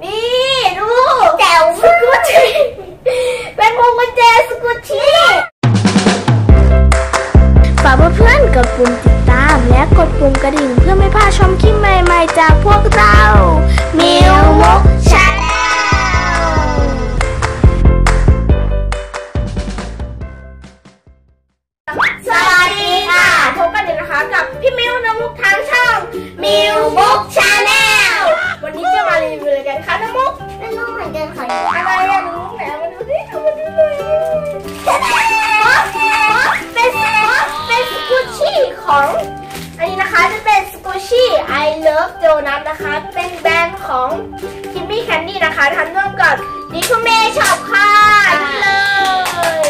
นี่ดูแจวสกุชชี่เป็นพวงกุญแจสกุชชี่ฝากเพื่อนๆกดปุ่มติดตามและกดปุ่มกระดิ่งเพื่อไม่พลาดชมคลิปใหม่ๆจากพวก เหมือนกันค่ะอะไรอะน้องมุกไหนเอามาดูสิเอามาดูเลยเป็นเป็นสกุชชี่ของอันนี้นะคะจะเป็นสกูชี่ I Love Donut นะคะ เป็นแบรนด์ของ Kimmy Candy นะคะทำร่วมกับดิคูเมช็อปค่ะนี่เลย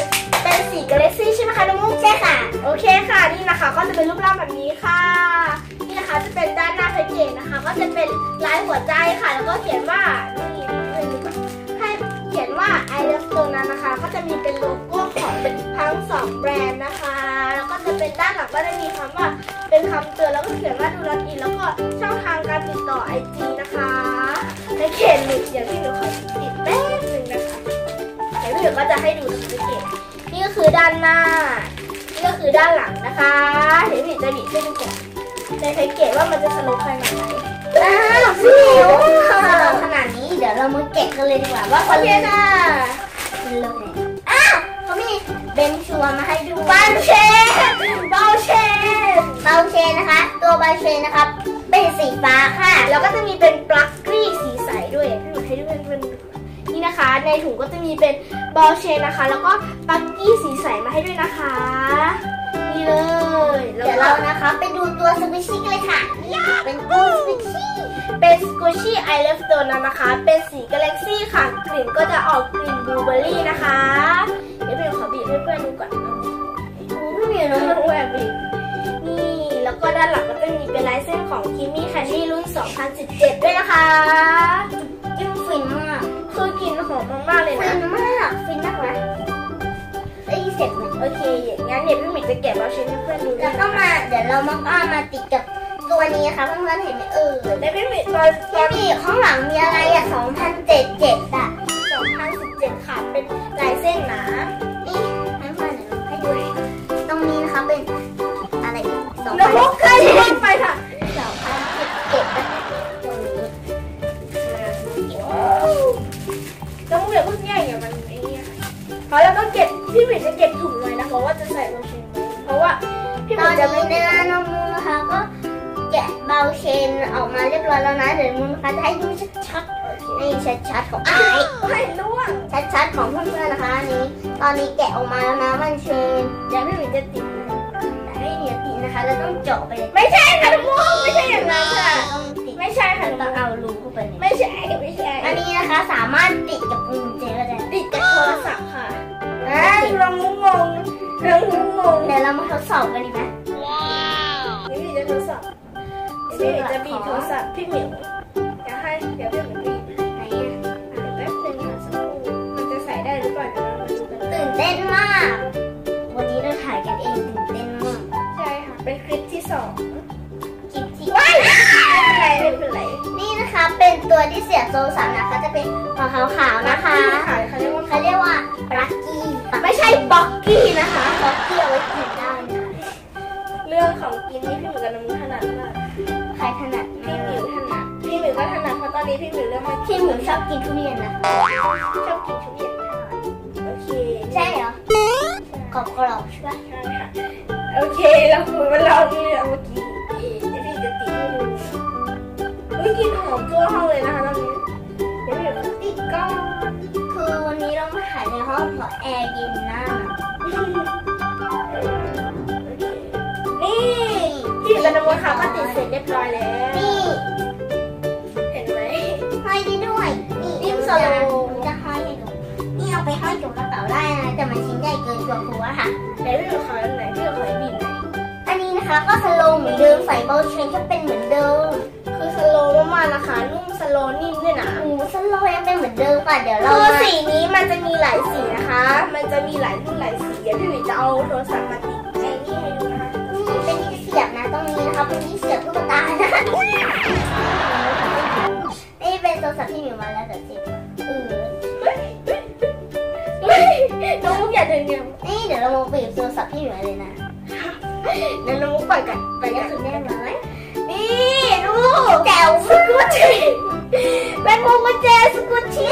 เป็นสีกาแล็กซี่ใช่ไหมคะน้องมุกใช่ค่ะ โอเคค่ะนี่นะคะก็จะเป็นรูปร่างแบบนี้ค่ะนี่นะคะจะเป็นด้านหน้าแพ็กเกจนะคะ ก็จะเป็นลายหัวใจค่ะ แล้วก็เขียนว่า ก็จะมีเป็นโลโก้ของทั้งสองแบรนด์นะคะ แล้วก็จะเป็นด้านหลังก็จะมีคำว่าเป็นคำเตือนแล้วก็เขียนว่าดูรันอินแล้วก็ช่องทางการติดต่อไอจีนะคะในเขตหนึ่งอย่างที่หนูขอติดแป๊บหนึ่งนะคะเดี๋ยวพี่หนูก็จะให้ดูในเขตนี่ก็คือด้านหน้านี่ก็คือด้านหลังนะคะเดี๋ยวพี่จะบีบให้ดูก่อนในแพ็กเกจว่ามันจะสโลปขนาดไหนอ้าวพี่หมิวถ้าเราขนาดนี้เดี๋ยวเรามาแกะกันเลยดีกว่าว่าโอคนเคเรียนค่ะ เป็นเลยอ้าวเขามีเบนชัวมาให้ดูบาเชนบาเชนบาเชนนะคะ ตัวบาเชนนะครับ เป็นสีฟ้าค่ะ แล้วก็จะมีเป็นปลั๊กกรีสีใสด้วยพี่หนูให้ดูเป็นนี่นะคะ ในถุงก็จะมีเป็นบอลเชนนะคะ แล้วก็ปลั๊กกี้สีใสมาให้ด้วยนะคะ นี่เลย เดี๋ยวก็เรานะคะไปดูตัวสวิชชี่กันเลยค่ะ เป็นตัวสวิชชี่เป็นสกูชี่ไอเลฟตัวนั้นนะคะ เป็นสีกาแล็กซี่ค่ะ กลิ่นก็จะออกกลิ่นบลูเบอร์รี่นะคะ เดี๋ยวพี่หนูขอบีบให้เพื่อนดูก่อนนะโอ้พี่หมิวน้น้อองงแหวกบีบนี่แล้วก็ด้านหลังก็จะมีเป็นลายเส้นของคิมมี่แคชชี่รุ่น 2017 ด้วยนะคะยิ่งฟินมาก อย่างงั้นเดี๋ยวพี่หมิงจะแกะบอลเชนให้เพื่อนดูแล้วก็มาเดี๋ยวเรามาก็มาติดกับตัวนี้ค่ะเพื่อนๆเห็นไหมเออแล้วพี่หมิงตอนตอนพี่ข้างหลังมีอะไรอะ2077อะ2017ค่ะเป็นลายเส้นหนานี่ให้เพื่อนๆให้ดูตรงนี้นะคะเป็นอะไรอีกแล้วพวกเคยพูดไปค่ะ2077นะคะตรงนี้ต้องเรียกพูดง่ายอย่างมันไอ้นี่ค่ะเพราะแล้วก็เก็บพี่หมิงจะเก็บถุง อนจะไม่นี้เนื้อน้องมูนะคะก็แกะเบาเชนออกมาเรียบร้อยแล้วนะเดี๋ยวมูนะคะจะให้ดูชัดๆนี่ชัดๆของไอ้ไม่ร่วงชัดๆของเพื่อนๆนะคะอันนี้ ตอนนี้แกะออกมาแล้วนะมันเชนเดี๋ยวพี่หมิงจะติดแต่ให้เหนียวติดนะคะแล้วต้องเจาะไปเลยไม่ใช่ค่ะทุกคนไม่ใช่อย่างนั้นค่ะไม่ใช่ค่ะต้องเอารูเข้าไปเลยไม่ใช่ไม่ใช่ อันนี้นะคะสามารถติดกับกุญแจก็ได้ติดกับโทรศัพท์ค่ะอ่าลองงง งลองงงงเดี๋ยวเรามาทดสอบกันดีไหมนี่พี่จะทดสอบพี่จะบีบโทรศัพท์พี่หมิวเดี๋ยวให้เดี๋ยวพี่หมิวบีบไหนอะเดี๋ยวแป๊บนึงค่ะสักครู่มันจะใส่ได้หรือเปล่าเดี๋ยวเรามาดูกันตื่นเต้นมาก วันนี้เราถ่ายกันเองตื่นเต้นมาก ใช่ค่ะ เป็นคลิปที่สองคลิปที่ว้ายไม่เป็นไรไม่เป็นไรนี่นะคะเป็นตัวที่เสียโทรศัพท์นะคะจะเป็นของขาวๆนะคะค่ะเขาเรียกว่าเขาเรียกว่าปลั๊กกี้ ช่บ็อกกี้นะคะปลั๊กกี้เอาไว้กินได้นะคะเรื่องของกินนี่พี่หมิวกับน้ำมูถนัดมากใครถนัดพี่หมิวถนัดพี่หมิวก็ถนัดเพราะตอนนี้พี่หมิวเริ่มมาพี่หมิวชอบกินทุเรียนนะชอบกินทุเรียนค่ะโอเคใช่เหรอกรอบๆใช่ปะใช่ค่ะโอเคเราคุยมาลองนี่เมื่อกี้เดี๋ยวพี่จะติดให้ดูอุ้ยกลินหอมทั่วห้องเลยนะคะ องเพราะแอร์เย็นมากนี่พี่กับน้ำมันค่ะก็ติดเสร็จเรียบร้อยแล้ว นี่เห็นไหมห้อยได้ด้วย นี่นิ่มมสจะโลจะห้อยให้ดูนี่เอาไปห้อยกับกระเป๋าได้นะแต่มันชิ้นใหญ่เกินตัวครูอะค่ะเดี๋ยวพี่จะขออันไหนพี่จะขอให้บีบไหนอันนี้นะคะก็สโลว์เหมือนเดิมใส่เบลเชนก็เป็นเหมือนเดิม คือสโลว์มากๆนะคะนุ่มสโลว์นิ่ม เป็นเหมือนเดิมค่ะเดี๋ยวเราคือมาสีนี้มันจะมีหลายสีนะคะ มันจะมีหลายรุ่นหลายสีเดี๋ยวพี่หมิวจะเอาโทรศัพท์มาติดไอ้นี่ให้ดูนะคะนี่เป็นที่เสียบนะตรงนี้นะคะเป็นที่เสียบลูกตานะนี่เป็นโทรศัพท์พี่หมิวมาแล้วแต่สิเออน้องมุกอย่าเดินเดียวนี่เดี๋ยวเรามาบีบโทรศัพท์พี่หมิวเลยนะเดี๋ยวน้องมุกปล่อยกันไปไปกัก็นคือแน่นอนนี่ดูแก้วสกุชชี่เป็นพวงกุญแจสกุชชี่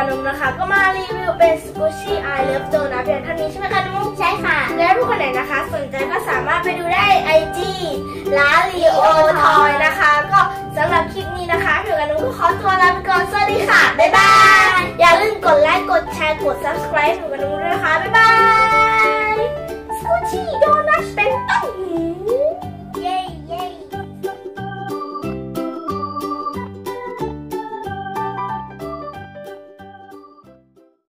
กับนมนะคะ ก็มารีวิวเป็นสกูชี่ไอเลิฟโดนะเพียงเท่านี้ใช่ไหมคะน้องมุกใช่ค่ะ และทุกคนไหนนะคะ สนใจก็สามารถไปดูได้ไอจีลาลีโอทอยนะคะ ก็สำหรับคลิปนี้นะคะผิวกับนมก็ขอตัวลาไปก่อนสวัสดีค่ะ บ๊ายบาย อย่าลืมกดไลค์ กดแชร์ กด subscribe ผิวกับนมด้วยนะคะ บ๊ายบาย